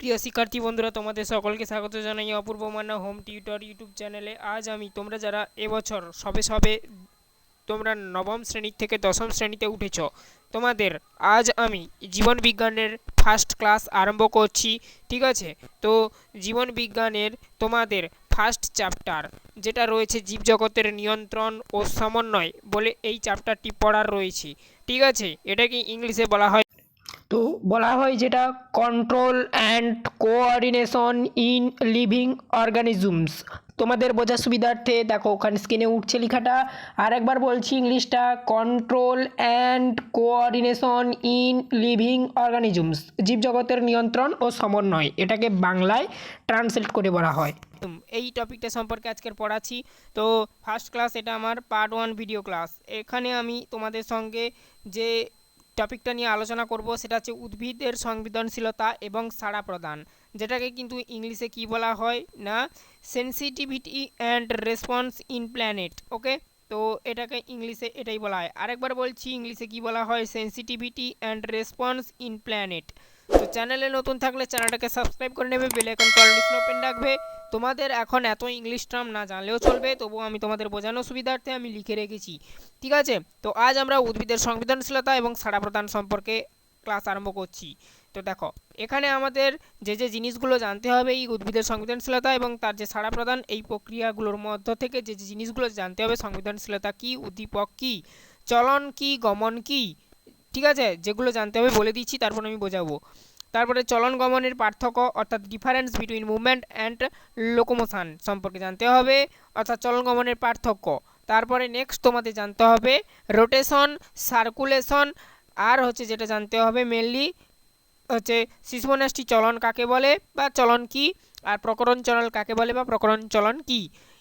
প্রিয় শিক্ষার্থী বন্ধুরা, তোমাদের সকলকে স্বাগত জানাই Apurba Manna home tutor YouTube চ্যানেলে। আজ আমি, তোমরা যারা এবছর সবে সবে তোমরা নবম শ্রেণি থেকে দশম শ্রেণীতে উঠেছ, তোমাদের আজ আমি জীবন বিজ্ঞানের ফার্স্ট ক্লাস আরম্ভ করছি, ঠিক আছে? তো জীবন বিজ্ঞানের তোমাদের ফার্স্ট চ্যাপ্টার যেটা রয়েছে জীবজগতের নিয়ন্ত্রণ ও সমন্বয় বলে এই চ্যাপ্টারটি পড়ার রয়েছে, ঠিক আছে? এটাকে ইংলিশে বলা হয় তো বলা হয় যেটা control and coordination in living organisms তোমাদের বোঝার সুবিধার্থে দেখো, ওখানে স্ক্রিনে উঠছে লেখাটা। আর একবার বলছি ইংলিশটা control and coordination in living organisms জীবজগতের নিয়ন্ত্রণ ও সমন্বয়, এটাকে বাংলায় ট্রান্সলেট করে বলা হয়। এই টপিকটা সম্পর্কে আজকের পড়াচ্ছি। তো ফার্স্ট ক্লাস এটা আমার পার্ট ওয়ান ভিডিও ক্লাস এখানে আমি তোমাদের সঙ্গে যে টপিকটা নিয়ে আলোচনা করব, সেটা হচ্ছে উদ্ভিদের সংবেদনশীলতা এবং সাড়া প্রদান। যেটাকে কিন্তু ইংলিশে কি বলা হয় না? Sensitivity and response in planet okay তো এটাকে ইংলিশে এটাই বলা হয়। আরেকবার বলছি, ইংলিশে কি বলা হয়? Sensitivity and response in planet তো চ্যানেলে নতুন থাকলে চ্যানেলটাকে সাবস্ক্রাইব করে নেবে, বেল আইকন কল ওপেন রাখবে। তোমাদের এখন এত ইংলিশ টার্ম না জানলেও চলবে তবুও আমি তোমাদের বোঝানোর সুবিধার্থে আমি লিখে রেখেছি। ঠিক আছে? তো আজ আমরা উদ্ভিদের সংবেদনশীলতা এবং সাড়া প্রদান সম্পর্কে ক্লাস আরম্ভ করছি। তো দেখো, এখানে আমাদের যে যে জিনিসগুলো জানতে হবে এই উদ্ভিদের সংবেদনশীলতা এবং তার যে সাড়া প্রদান, এই প্রক্রিয়াগুলোর মধ্য থেকে যে যে জিনিসগুলো জানতে হবে, সংবেদনশীলতা কি, উদ্দীপক কি, চলন কি, গমন কি, ঠিক আছে? যেগুলো জানতে হবে বলে দিচ্ছি, তারপর আমি বোঝাবো। তারপরে চলন গমনের পার্থক্য, অর্থাৎ difference between movement and locomotion সম্পর্কে জানতে হবে, অর্থাৎ চলন গমনের পার্থক্য। তারপরে নেক্সট তোমাদের জানতে হবে রোটেশন সার্কুলেশন আর হচ্ছে যেটা জানতে হবে মেনলি হচ্ছে শিশুমনাষ্টি চলন কাকে বলে বা চলন কি, আর প্রকরণ চলন কাকে বলে বা প্রকরণ চলন কি।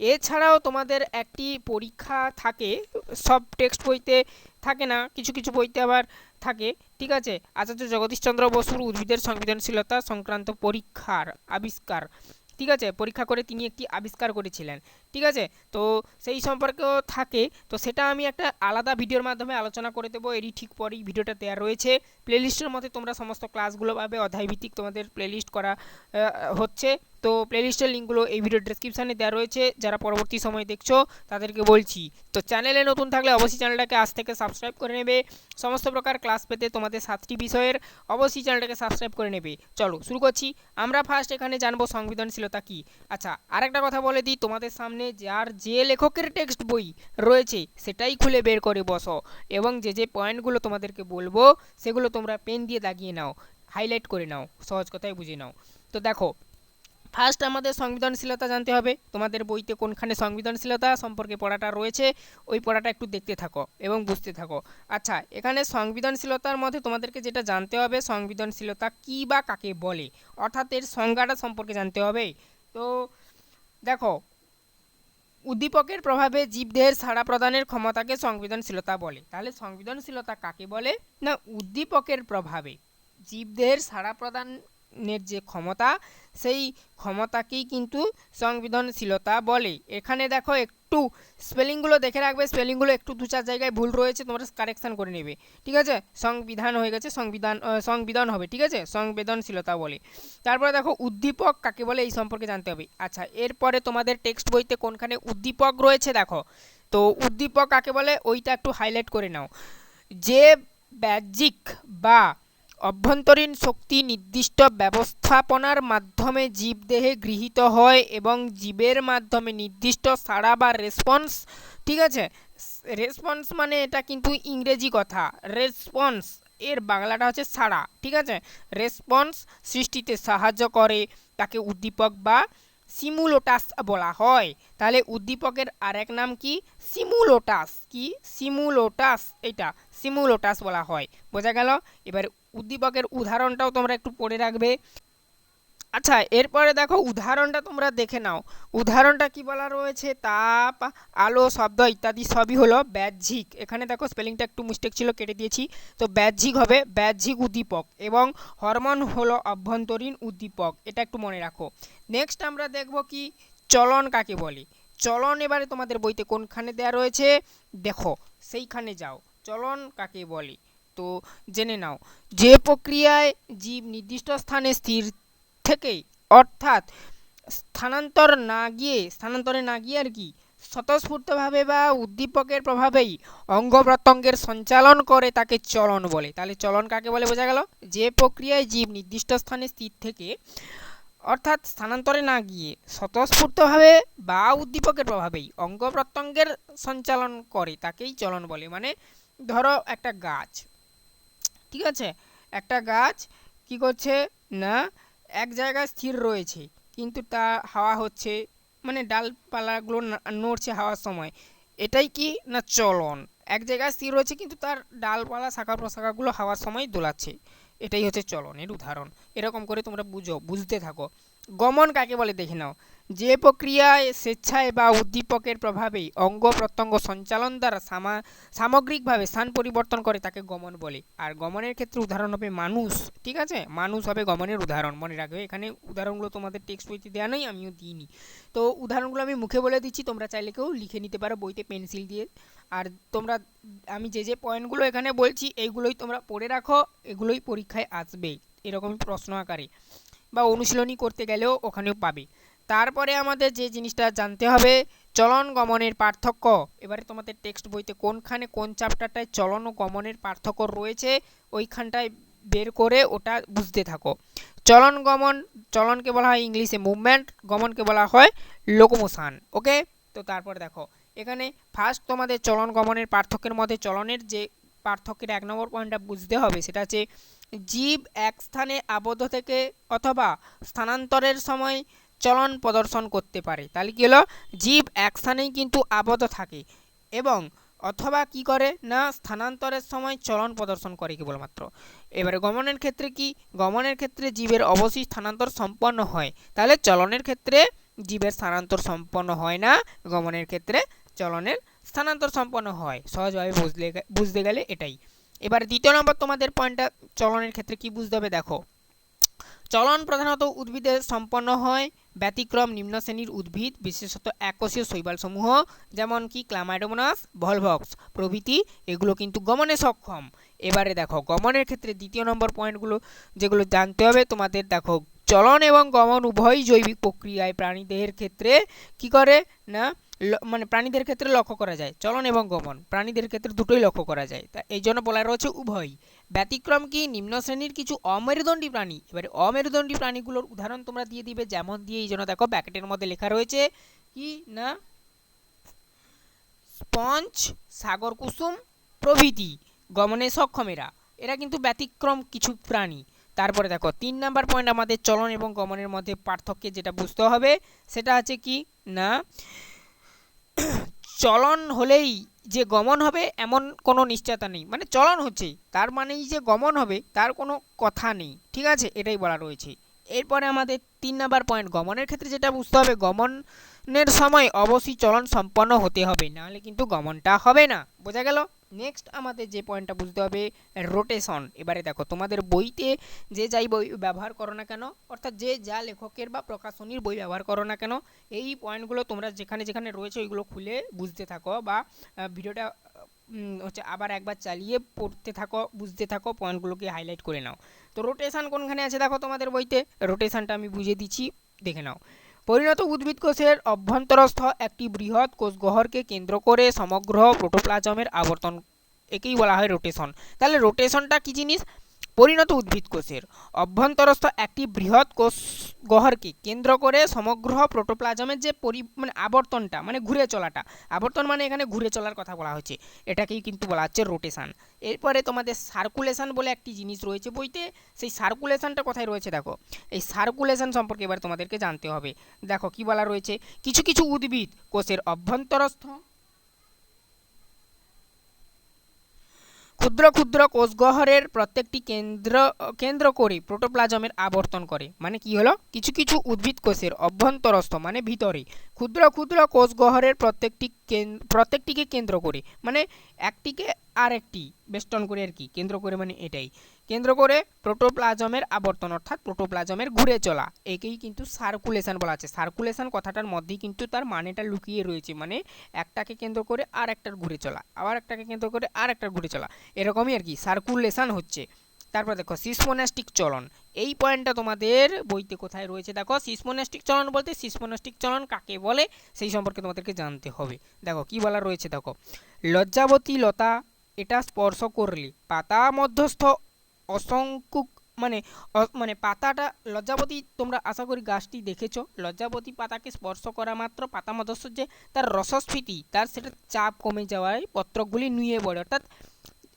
এছাড়াও তোমাদের একটি পরীক্ষা থাকে, সব টেক্সট বইতে থাকে না, কিছু কিছু বইতে আবার থাকে, ঠিক আছে? আচার্য জগদীশচন্দ্র বসুর উদ্ভিদের সংবেদনশীলতা সংক্রান্ত পরীক্ষার আবিষ্কার, ঠিক আছে? পরীক্ষা করে তিনি একটি আবিষ্কার করেছিলেন, ঠিক আছে? তো সেই সম্পর্কেও থাকে, তো সেটা আমি একটা আলাদা ভিডিওর মাধ্যমে আলোচনা করে দেবো। এরই ঠিক পরেই ভিডিওটা দেওয়া রয়েছে। প্লেলিস্টের মধ্যে তোমরা সমস্ত ক্লাসগুলো পাবে, অধ্যায়ভিত্তিক তোমাদের প্লেলিস্ট করা হচ্ছে। তো প্লেলিস্টের লিঙ্কগুলো এই ভিডিও ডেসক্রিপশানে দেওয়া রয়েছে, যারা পরবর্তী সময় দেখছ তাদেরকে বলছি। তো চ্যানেলে নতুন থাকলে অবশ্যই চ্যানেলটাকে আজ থেকে সাবস্ক্রাইব করে নেবে। সমস্ত প্রকার ক্লাস পেতে তোমাদের সাতটি বিষয়ের অবশ্যই চ্যানেলটাকে সাবস্ক্রাইব করে নেবে। চলো, শুরু করছি। আমরা ফার্স্ট এখানে জানব সংবেদনশীলতা কি। আচ্ছা আরেকটা কথা বলে দিই তোমাদের সামনে, যার যে লেখকের টেক্সট বই রয়েছে, সেটাই খুলে বের করে বসো এবং যে যে পয়েন্টগুলো তোমাদেরকে বলব, সেগুলো তোমরা পেন দিয়ে দাগিয়ে নাও হাইলাইট করে নাও, সহজ কথায় বুঝে নাও। তো দেখো ফার্স্ট আমাদের সংবেদনশীলতা জানতে হবে। তোমাদের বইতে কোনখানে সংবেদনশীলতা সম্পর্কে পড়াটা রয়েছে, ওই পড়াটা একটু দেখতে থাকো এবং বুঝতে থাকো। আচ্ছা এখানে সংবেদনশীলতার মধ্যে তোমাদেরকে যেটা জানতে হবে, সংবেদনশীলতা কী বা কাকে বলে? অর্থাৎ এর সংজ্ঞাটা সম্পর্কে জানতে হবে। তো দেখো, উদ্দীপকের প্রভাবে জীবদেহের সাড়া প্রদানের ক্ষমতাকে সংবেদনশীলতা বলে। তাহলে সংবেদনশীলতা কাকে বলে? না, উদ্দীপকের প্রভাবে জীবদেহের সাড়া প্রদান নের যে ক্ষমতা, সেই ক্ষমতাকেই কিন্তু সংবেদনশীলতা বলে। এখানে দেখো একটু স্পেলিংগুলো দেখে রাখবে, স্পেলিংগুলো একটু দু চার জায়গায় ভুল রয়েছে, তোমরা কারেকশান করে নেবে। ঠিক আছে? সংবিধান হয়ে গেছে, সংবিধান সংবিধান হবে, ঠিক আছে? সংবেদনশীলতা বলে। তারপরে দেখো উদ্দীপক কাকে বলে, এই সম্পর্কে জানতে হবে। আচ্ছা এরপরে তোমাদের টেক্সট বইতে কোনখানে উদ্দীপক রয়েছে দেখো। তো উদ্দীপক কাকে বলে? ওইটা একটু হাইলাইট করে নাও। যে ব্যাজিক বা অভ্যন্তরীণ শক্তি নির্দিষ্ট ব্যবস্থাপনার মাধ্যমে জীবদেহে গৃহীত হয় এবং জীবের মাধ্যমে নির্দিষ্ট সাড়া বা রেসপন্স ঠিক আছে? রেসপন্স মানে এটা কিন্তু ইংরেজি কথা। রেসপন্স এর বাংলাটা হচ্ছে সাড়া, ঠিক আছে? রেসপন্স সৃষ্টিতে সাহায্য করে, তাকে উদ্দীপক বা সিমুলোটাস বলা হয়। তাহলে উদ্দীপকের আরেক নাম কি? সিমুলোটাস কি? সিমুলোটাস এটা সিমুলোটাস বলা হয়। বোঝা গেল? এবার উদ্দীপকের উদাহরণটাও তোমরা একটু পড়ে রাখবে। আচ্ছা এরপরে দেখো উদাহরণটা তোমরা দেখে নাও। উদাহরণটা কি বলা রয়েছে? তাপ, আলো, শব্দ ইত্যাদি সবই হলো ব্যাহ্যিক। এখানে দেখো স্পেলিংটা একটু মিস্টেক ছিল, কেটে দিয়েছি। তো ব্যাহ্যিক হবে ব্যাহ্যিক উদ্দীপক এবং হরমোন হলো অভ্যন্তরীণ উদ্দীপক। এটা একটু মনে রাখো। নেক্সট আমরা দেখব কি? চলন কাকে বলে? চলন এবারে তোমাদের বইতে কোনখানে দেয়া রয়েছে? দেখো, সেইখানে যাও। চলন কাকে বলে? তো জেনে নাও। যে প্রক্রিয়ায় জীব নির্দিষ্ট স্থানে স্থির থেকে অর্থাৎ স্থানান্তর না গিয়ে, স্থানান্তরে না গিয়ে আর কি, স্বতঃস্ফূর্তভাবে বা উদ্দীপকের প্রভাবেই অঙ্গ প্রত্যঙ্গের সঞ্চালন করে তাকে চলন বলে। তাহলে চলন কাকে বলে বোঝা গেল? যে প্রক্রিয়ায় জীব নির্দিষ্ট স্থানে স্থির থেকে, অর্থাৎ স্থানান্তরে না গিয়ে, স্বতঃস্ফূর্তভাবে বা উদ্দীপকের প্রভাবেই অঙ্গ প্রত্যঙ্গের সঞ্চালন করে তাকেই চলন বলে। মানে ধরো একটা গাছ ঠিক আছে? একটা গাছ কি করছে? না, এক জায়গায় স্থির রয়েছে, কিন্তু তা হাওয়া হচ্ছে মানে ডালপালাগুলো নড়ছে হাওয়ার সময়। এটাই কি না চলন? এক জায়গায় স্থির রয়েছে, কিন্তু তার ডালপালা শাখা প্রশাখাগুলো হাওয়ার সময় দোলাচ্ছে। এটাই হচ্ছে চলনের উদাহরণ। এরকম করে তোমরা বুঝো, বুঝতে থাকো। গমন কাকে বলে দেখে নাও। যে প্রক্রিয়ায় স্বেচ্ছায় বা উদ্দীপকের প্রভাবেই অঙ্গ প্রত্যঙ্গ সঞ্চালন দ্বারা সামা, সামগ্রিকভাবে স্থান পরিবর্তন করে তাকে গমন বলে। আর গমনের ক্ষেত্রে উদাহরণ হবে মানুষ, ঠিক আছে? মানুষ হবে গমনের উদাহরণ। মনে রাখবে, এখানে উদাহরণগুলো তোমাদের টেক্সট বইতে দেওয়া নেই, আমিও দিইনি। তো উদাহরণগুলো আমি মুখে বলে দিচ্ছি, তোমরা চাইলে কেউ লিখে নিতে পারো বইতে পেন্সিল দিয়ে। আর তোমরা, আমি যে যে পয়েন্টগুলো এখানে বলছি, এইগুলোই তোমরা পড়ে রাখো, এগুলোই পরীক্ষায় আসবে এরকমই প্রশ্ন আকারে। বা অনুশীলনী করতে গেলেও ওখানেও পাবে। তারপরে আমাদের যে জিনিসটা জানতে হবে, চলন গমনের পার্থক্য। এবারে তোমাদের টেক্সট বইতে কোনখানে কোন চ্যাপ্টারটায় চলন ও গমনের পার্থক্য রয়েছে, ওইখানটায় বের করে ওটা বুঝতে থাকো। চলন গমন, চলনকে বলা হয় ইংলিশে মুভমেন্ট, গমনকে বলা হয় লোকোমোশন, ওকে? তো তারপর দেখো, এখানে ফার্স্ট তোমাদের চলন গমনের পার্থক্যের মধ্যে চলনের যে পার্থক্যের এক নম্বর পয়েন্টটা বুঝতে হবে, সেটা হচ্ছে জীব এক স্থানে আবদ্ধ থেকে অথবা স্থানান্তরের সময় চলন প্রদর্শন করতে পারে। তাহলে কী হলো? জীব এক স্থানেই কিন্তু আবদ্ধ থাকে এবং অথবা কি করে? না, স্থানান্তরের সময় চলন প্রদর্শন করে কেবলমাত্র এবারে গমনের ক্ষেত্রে কি? গমনের ক্ষেত্রে জীবের অবশ্যই স্থানান্তর সম্পন্ন হয়। তাহলে চলনের ক্ষেত্রে জীবের স্থানান্তর সম্পন্ন হয় না, গমনের ক্ষেত্রে চলনের স্থানান্তর সম্পন্ন হয়। সহজভাবে বুঝলে বুঝতে গেলে এটাই। এবার দ্বিতীয় নম্বর তোমাদের পয়েন্টটা চলনের ক্ষেত্রে কি বুঝতে হবে দেখো। চলন প্রধানত উদ্ভিদে সম্পন্ন হয়, ব্যতিক্রম নিম্ন শ্রেণির উদ্ভিদ, বিশেষত এককোষীয় শৈবালসমূহ যেমন কি ক্লামাইডোমোনাস ভলভক্স প্রভৃতি, এগুলো কিন্তু গমনে সক্ষম। এবারে দেখো, গমনের ক্ষেত্রে দ্বিতীয় নম্বর পয়েন্টগুলো যেগুলো জানতে হবে তোমাদের, দেখো, চলন এবং গমন উভয়ই জৈবিক প্রক্রিয়ায় প্রাণীদেহের ক্ষেত্রে কি করে না মানে প্রাণীদের ক্ষেত্রে লক্ষ্য করা যায়, চলন এবং গমন। প্রাণীদের ক্ষেত্রে দুটোই লক্ষ্য করা যায়। তা এই জন্য বলা রয়েছে উভয়ই। ব্যতিক্রম কি? নিম্ন শ্রেণির কিছু অমেরুদণ্ডী প্রাণী। এবারে অমেরুদণ্ডী প্রাণীগুলোর উদাহরণ তোমরা দিয়ে দিবে, যেমন দিয়ে এই জন্য দেখো ব্যাকেটের মধ্যে লেখা রয়েছে, কি না? স্পঞ্জ, সাগর কুসুম, প্রভৃতি, গমনে সক্ষম এরা এরা কিন্তু ব্যতিক্রম কিছু প্রাণী। তারপরে দেখো, তিন নাম্বার পয়েন্ট আমাদের চলন এবং গমনের মধ্যে পার্থক্যে যেটা বুঝতে হবে, সেটা আছে কি? না। চলন হলেই যে গমন হবে এমন কোনো নিশ্চয়তা নেই। মানে চলন হচ্ছে তার মানেই যে গমন হবে, তার কোনো কথা নেই। ঠিক আছে? এটাই বলা রয়েছে। এরপরে আমাদের তিন নাম্বার পয়েন্ট গমনের ক্ষেত্রে যেটা বুঝতে হবে, গমনের সময় অবশ্যই চলন সম্পন্ন হতে হবে। নাহলে কিন্তু গমনটা হবে না। বোঝা গেল? নেক্সট আমাদের যে পয়েন্টটা বুঝতে হবে রোটেশন এবারে দেখো, তোমাদের বইতে যে যাই বই ব্যবহার করো না কেন, অর্থাৎ যে যা লেখকের বা প্রকাশনীর বই ব্যবহার করো না কেন, এই পয়েন্টগুলো তোমরা যেখানে যেখানে রয়েছে ওইগুলো খুলে বুঝতে থাকো বা ভিডিওটা হচ্ছে আবার একবার চালিয়ে পড়তে থাকো, বুঝতে থাকো পয়েন্টগুলোকে হাইলাইট করে নাও। তো রোটেশন কোনখানে আছে দেখো তোমাদের বইতে? রোটেশনটা আমি বুঝিয়ে দিচ্ছি, দেখে নাও। পরিণত উদ্ভিদ কোষের অভ্যন্তরস্থ একটি বৃহৎ কোষগহরকে কেন্দ্র করে সমগ্র প্রোটোপ্লাজমের আবর্তন, একেই বলা হয় রোটেশন তাহলে রোটেশনটা কি জিনিস? পরিণত উদ্ভিদ কোষের। অভ্যন্তরস্থ একটি বৃহৎ কোষ গহ্বরকে কেন্দ্র করে সমগ্র প্রোটোপ্লাজমের যে পরি মানে আবর্তনটা মানে ঘুরে চলাটা, আবর্তন মানে এখানে ঘুরে চলার কথা বলা হচ্ছে এটাকেই কিন্তু বলা হচ্ছে রোটেশান। এরপরে তোমাদের সার্কুলেশান বলে একটি জিনিস রয়েছে বইতে, সেই সার্কুলেশানটা কোথায় রয়েছে দেখো। এই সার্কুলেশন সম্পর্কে এবার তোমাদেরকে জানতে হবে। দেখো কি বলা রয়েছে, কিছু কিছু উদ্ভিদ কোষের অভ্যন্তরস্থ ক্ষুদ্র ক্ষুদ্র কোষগহ্বরের প্রত্যেকটি কেন্দ্র কেন্দ্র করে প্রোটোপ্লাজমের আবর্তন করে। মানে কি হলো? কিছু কিছু উদ্ভিদ কোষের অভ্যন্তরস্থ মানে ভিতরে। ক্ষুদ্র ক্ষুদ্র কোষগহ্বরের প্রত্যেকটি প্রত্যেকটিকে কেন্দ্র করে। মানে একটিকে আর একটি বেষ্টন করে আর কি, কেন্দ্র করে মানে এটাই। কেন্দ্র করে প্রোটোপ্লাজমের আবর্তন, অর্থাৎ প্রোটোপ্লাজমের ঘুরে চলা। একেই কিন্তু সার্কুলেশন বলা আছে সার্কুলেশন কথাটার মধ্যেই কিন্তু তার মানেটা লুকিয়ে রয়েছে। মানে একটাকে কেন্দ্র করে আর একটার ঘুরে চলা, আবার একটাকে কেন্দ্র করে আর একটার ঘুরে চলা। এরকমই আর কি, সার্কুলেশন হচ্ছে। তারপর দেখো সিসমোনাস্টিক চলন। এই পয়েন্টটা তোমাদের বইতে কোথায় রয়েছে? দেখো সিসমোনাস্টিক চলন বলতে সিসমোনাস্টিক চলন কাকে বলে? সেই সম্পর্কে তোমাদেরকে জানতে হবে। দেখো, কি বলা রয়েছে দেখো, লজ্জাবতী লতা, এটা স্পর্শ করলে পাতা মধ্যস্থ অসংখ্য মানে মানে পাতাটা, লজ্জাবতী তোমরা আশা করি গাছটি দেখেছ, লজ্জাবতী পাতাকে স্পর্শ করা মাত্র পাতা মধ্যস্থ যে তার রসস্ফীতি, তার সেটা চাপ কমে যাওয়ায় পত্রকগুলি নুয়ে পড়ে, অর্থাৎ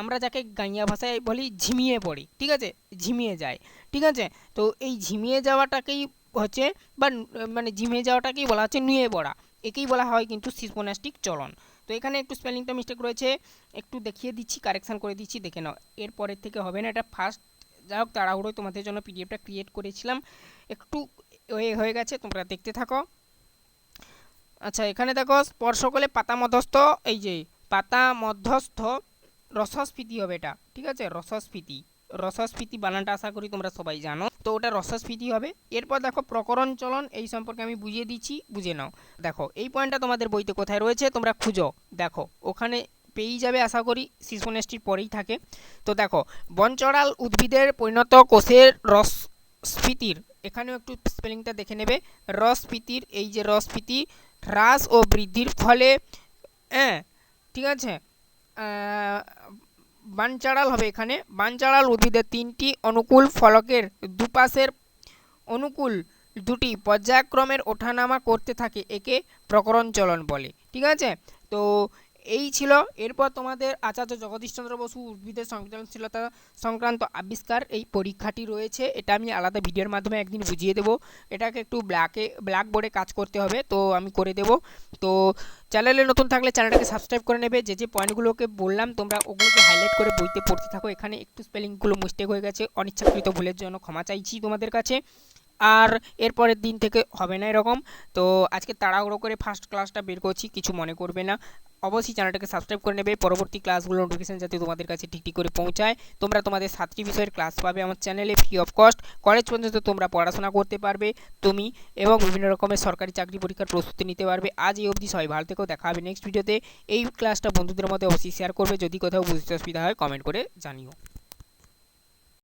আমরা যাকে গাইয়া ভাষায় বলি ঝিমিয়ে পড়ি, ঠিক আছে? ঝিমিয়ে যায়, ঠিক আছে? তো এই ঝিমিয়ে যাওয়াটাকেই হচ্ছে বা মানে ঝিমিয়ে যাওয়াটাকেই বলা হচ্ছে নুয়ে পড়া। একেই বলা হয় কিন্তু সিসমোনাস্টিক চলন। তো এখানে একটু স্পেলিংটা মিস্টেক রয়েছে, একটু দেখিয়ে দিচ্ছি কারেকশান করে দিচ্ছি, দেখে নাও। এরপরের থেকে হবে না, এটা ফার্স্ট যাই হোক তাড়াহুড়োয় তোমাদের জন্য পিডিএফটা ক্রিয়েট করেছিলাম। একটু হয়ে হয়ে গেছে, তোমরা দেখতে থাকো। আচ্ছা এখানে দেখো স্পর্শ করলে পাতা মধ্যস্থ এই যে পাতা মধ্যস্থ রসস্ফীতি হবে এটা, ঠিক আছে? রসস্ফীতি। রসস্ফীতি বানানটা আশা করি তোমরা সবাই জানো। তো ওটা রসস্ফীতি হবে। এরপর দেখো প্রকরণ চলন, এই সম্পর্কে আমি বুঝিয়ে দিচ্ছি, বুঝে নাও। দেখো, এই পয়েন্টটা তোমাদের বইতে কোথায় রয়েছে, তোমরা খুঁজো। দেখো, ওখানে পেয়েই যাবে আশা করি শিশু পরেই থাকে। তো দেখো, বনচড়াল উদ্ভিদের পরিণত কোষের রস স্ফীতির এখানেও একটু স্পেলিংটা দেখে নেবে। রসস্ফীতির, এই যে রসস্ফীতি, হ্রাস ও বৃদ্ধির ফলে হ্যাঁ ঠিক আছে? বানচাড়াল হবে এখানে। বানচাড়াল উদ্ভিদের তিনটি অনুকূল ফলকের দুপাশের অনুকূল দুটি পর্যায়ক্রমের ওঠানামা করতে থাকে, একে প্রকরণ চলন বলে। ঠিক আছে? তো এই ছিল। এরপর তোমাদের আচার্য জগদীশচন্দ্র বসু উদ্ভিদের সংবেদনশীলতা সংক্রান্ত আবিষ্কার। এই পরীক্ষাটি রয়েছে। এটা আমি আলাদা ভিডিওর মাধ্যমে একদিন বুঝিয়ে দেবো। এটাকে একটু ব্ল্যাকে ব্ল্যাক বোর্ডে কাজ করতে হবে, তো আমি করে দেব। তো চ্যানেলে নতুন থাকলে চ্যানেলটাকে সাবস্ক্রাইব করে নেবে। যে যে পয়েন্টগুলোকে বললাম, তোমরা ওগুলোকে হাইলাইট করে বইতে পড়তে থাকো। এখানে একটু স্পেলিংগুলো মিস্টেক হয়ে গেছে। অনিচ্ছাকৃত ভুলের জন্য ক্ষমা চাইছি তোমাদের কাছে। আর এরপরের দিন থেকে হবে না এরকম। তো আজকে তাড়াহুড়ো করে ফার্স্ট ক্লাসটা বের করছি, কিছু মনে করবে না। অবশ্যই চ্যানেলটাকে সাবস্ক্রাইব করে নেবে। পরবর্তী ক্লাসগুলো নোটিফিকেশন যাতে তোমাদের কাছে ঠিক ঠিক করে পৌঁছায়। তোমরা তোমাদের সাতটি বিষয়ের ক্লাস পাবে আমার চ্যানেলে ফ্রি অফ কস্ট কলেজ পর্যন্ত তোমরা পড়াশোনা করতে পারবে, তুমি এবং বিভিন্ন রকমের সরকারি চাকরি পরীক্ষার প্রস্তুতি নিতে পারবে। আজ এই অবধি সবাই ভালো থেকেও দেখা হবে নেক্সট ভিডিওতে এই ক্লাসটা বন্ধুদের মধ্যে অবশ্যই শেয়ার করবে। যদি কোথাও বুঝতে অসুবিধা হয় কমেন্ট করে জানিও।